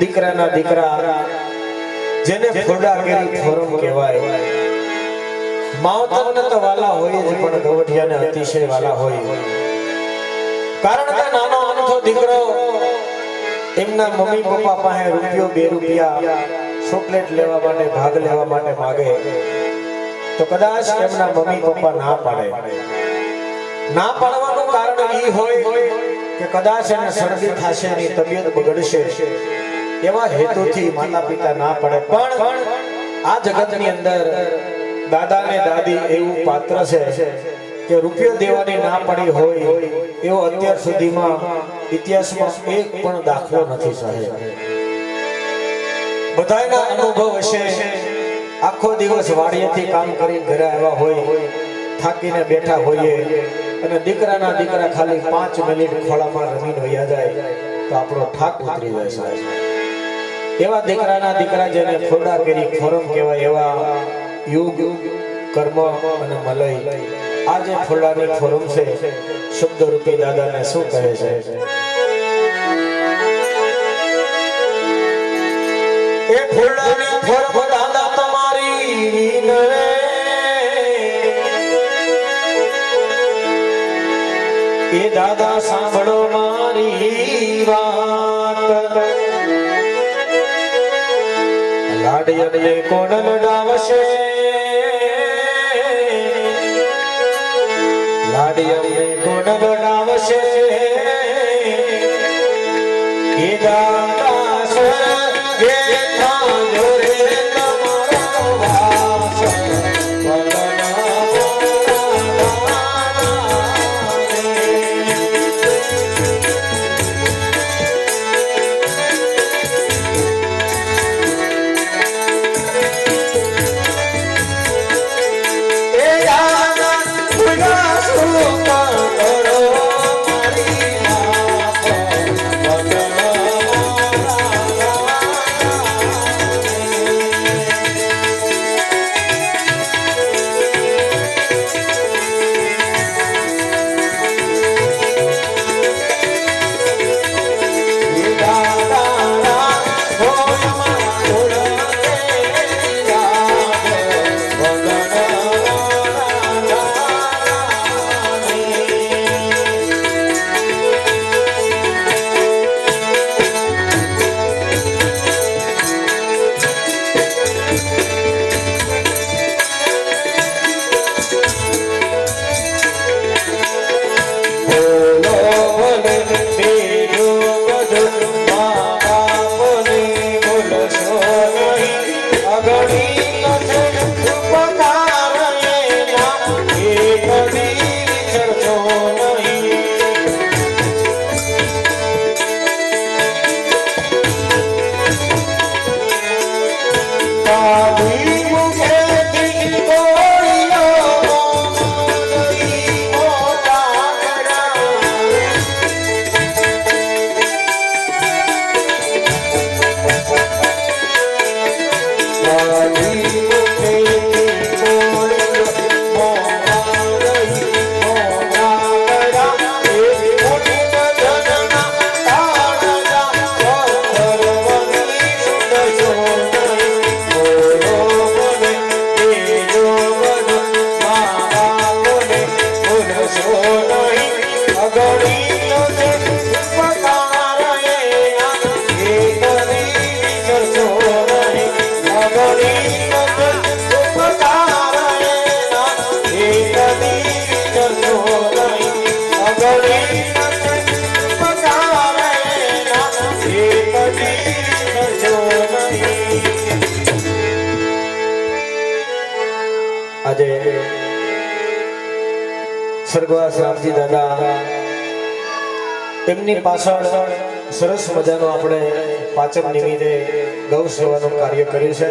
દીકરાના દીકરા જેને ફોડાગીરી ફોરમ કહેવાય માવતરને તો વાલા હોય જ પણ ગવઠિયાને અતિશય વાલા હોય. કારણ કે નાનો અનથો દીકરો એમના મમ્મી પપ્પા પાસે રૂપિયો બે રૂપિયા ચોકલેટ લેવા માટે ભાગ લેવા માટે માગે. તો કદાચ એમના મમ્મી પપ્પા ના પાડે. ના પાડવાનું કારણ એ હોય કે કદાચ એને શરદી થશે એની તબિયત બગડશે. એવા હેતુથી માતા પિતા ના પડે. પણ આ જગતની અંદર દાદા ને દાદી એવું પાત્ર છે કે રૂપિયો દેવાની ના પડી હોય એવો અત્યાર સુધીમાં ઇતિહાસમાં એક પણ દાખલો નથી સાહેબ. બધાના અનુભવ હશે. આખો દિવસ વાડીએથી કામ કરીને ઘરે આવ્યા હોય, થાકીને બેઠા હોઈએ અને દીકરાના દીકરા ખાલી પાંચ મિનિટ ખોળામાં રમીને વયા જાય, તો આપણો થાક ઉતરી જાય સાહેબ. એવા દીકરાના દીકરા જેને ફોડા કરી ફોરમ કહેવાય એવા યુગ, કર્મ અને મલય. આ જે ફોડાની ફોરમ છે શબ્દ રૂપી દાદાને શું કહે છે? એ ફોડાની ફોરમ દાદા તમારી. એ દાદા સાંભળો મારી વાત. લાડિયને કોણ લડાવશે લાડિયને સ્વર્ગવાસ રામજી દાદા. એમની પાછળ સરસ મજાનો આપણે પાચક નિમિત્તે ગૌ સેવાનું કાર્ય કર્યું છે.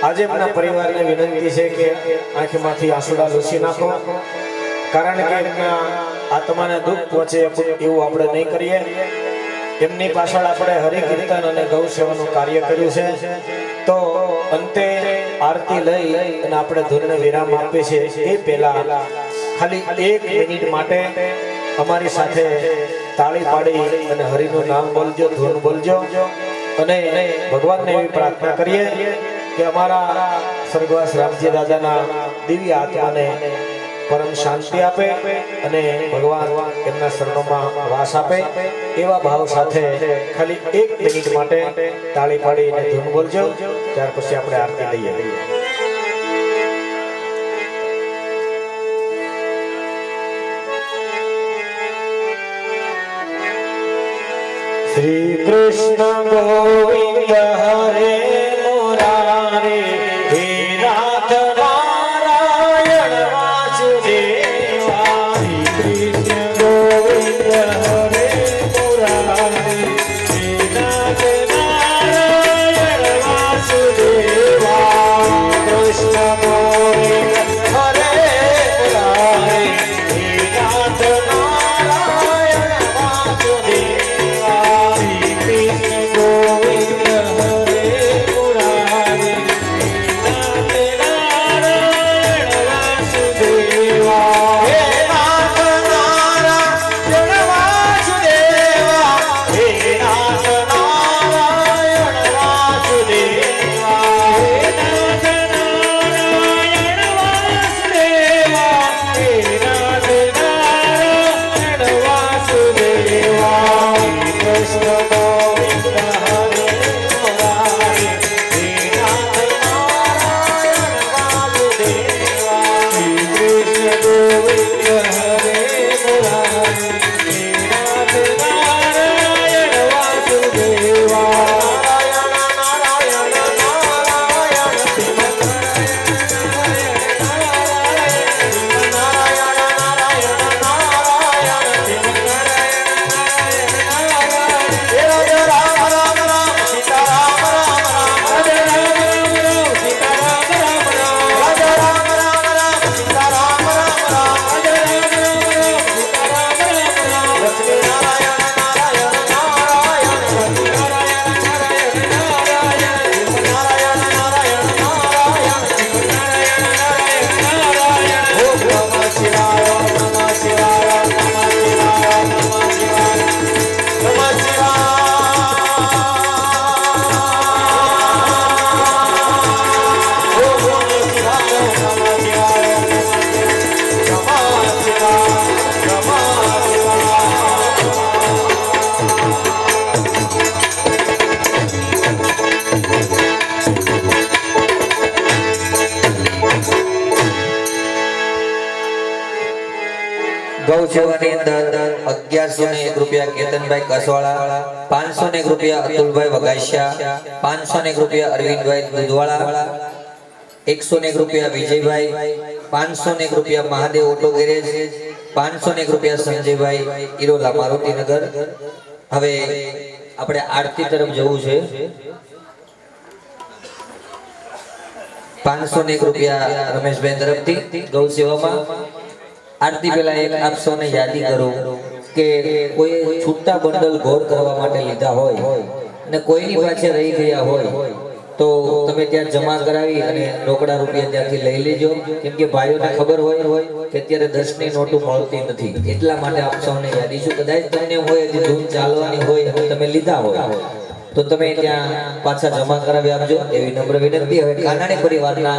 આજે એમના પરિવારને વિનંતી છે કે આંખમાંથી આંસુડા લૂસી નાખો. કારણ કે એમના આત્માને દુઃખ પહોંચે એવું આપણે નહીં કરીએ. એમની પાછળ આપણે હરિકીર્તન અને ગૌ સેવાનું કાર્ય કર્યું છે. તો અંતે આરતી લઈ અને આપણે ધૂનને વિરામ આપીએ છીએ. એ પહેલા ખાલી એક મિનિટ માટે અમારી સાથે તાળી પાડી અને હરિનું નામ બોલજો, ધૂન બોલજો. અને ભગવાનને એવી પ્રાર્થના કરીએ કે અમારા સ્વર્ગવાસ રામજી દાદાના દિવ્ય આત્માને પરમ શાંતિ આપે અને ભગવાન એમના શરણોમાં વાસ આપે. એવા ભાવ સાથે ખાલી એક મિનિટ માટે તાળી પાડીને ધૂન બોલજો. ત્યાર પછી આપણે આરતી લઈએ. श्रीकृष्ण गोविन्द हरे ગૌસેવાની અંદર અગિયારસો ને એક રૂપિયા કેતનભાઈ કસવાળા પાંચસો ને એક રૂપિયા અતુલભાઈ વગાસિયા પાંચસો ને રૂપિયા અરવિંદભાઈ દુધવાળા એકસો ને રૂપિયા વિજયભાઈ પાંચસો ને રૂપિયા મહાદેવ ઓટો ગેરેજ પાંચસો ને એક રૂપિયા સંજયભાઈ ઈરોલા મારુતિનગર હવે આપણે આરતી તરફ જવું છે. પાંચસો ને એક રૂપિયા રમેશભાઈ તરફથી ગૌ સેવામાં. આરતી પહેલા એક આપ સૌને યાદી કરો કે કોઈ છૂટા બંડલ ઘોર કરવા માટે લીધા હોય અને કોઈની પાસે રહી ગયા હોય તો તમે ત્યાં જમા કરાવી અને રોકડા રૂપિયા ત્યાંથી લઈ લેજો. કેમ કે ભાઈઓને ખબર હોય કે અત્યારે દસની નોટો મળતી નથી. એટલા માટે આપ સૌને યાદી છું. કદાચ તમને હોય હજી ધૂમ ચાલવાની હોય તમે લીધા હોય. તો તમે ત્યાં પાછા જમા કરાવી આપજો. એવી નમ્ર વિનંતી. હવે કાનાણી પરિવારના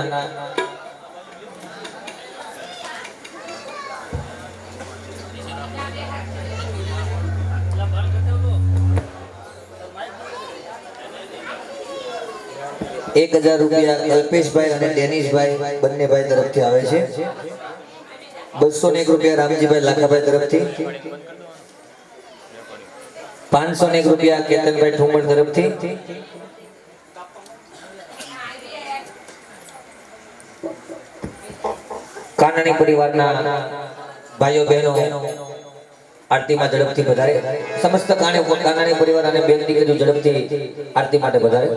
એક હજાર રૂપિયા કલ્પેશભાઈ અને ડેનિશભાઈ બંને ભાઈ તરફથી આવે છે. બસો ને એક રૂપિયા રામજીભાઈ લાખાભાઈ તરફથી. પાંચસો ને એક રૂપિયા કેતનભાઈ ઠુમણ તરફથી. કાનાણી પરિવારના ભાઈઓ બહેનો આરતીમાં ઝડપથી વધારે. સમસ્ત કાણે કાનાણી પરિવાર અને બેન દીકરીઓ ઝડપથી આરતી માટે વધારે.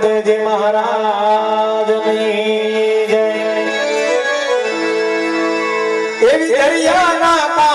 બોલે મહારાજ એવી દરિયાના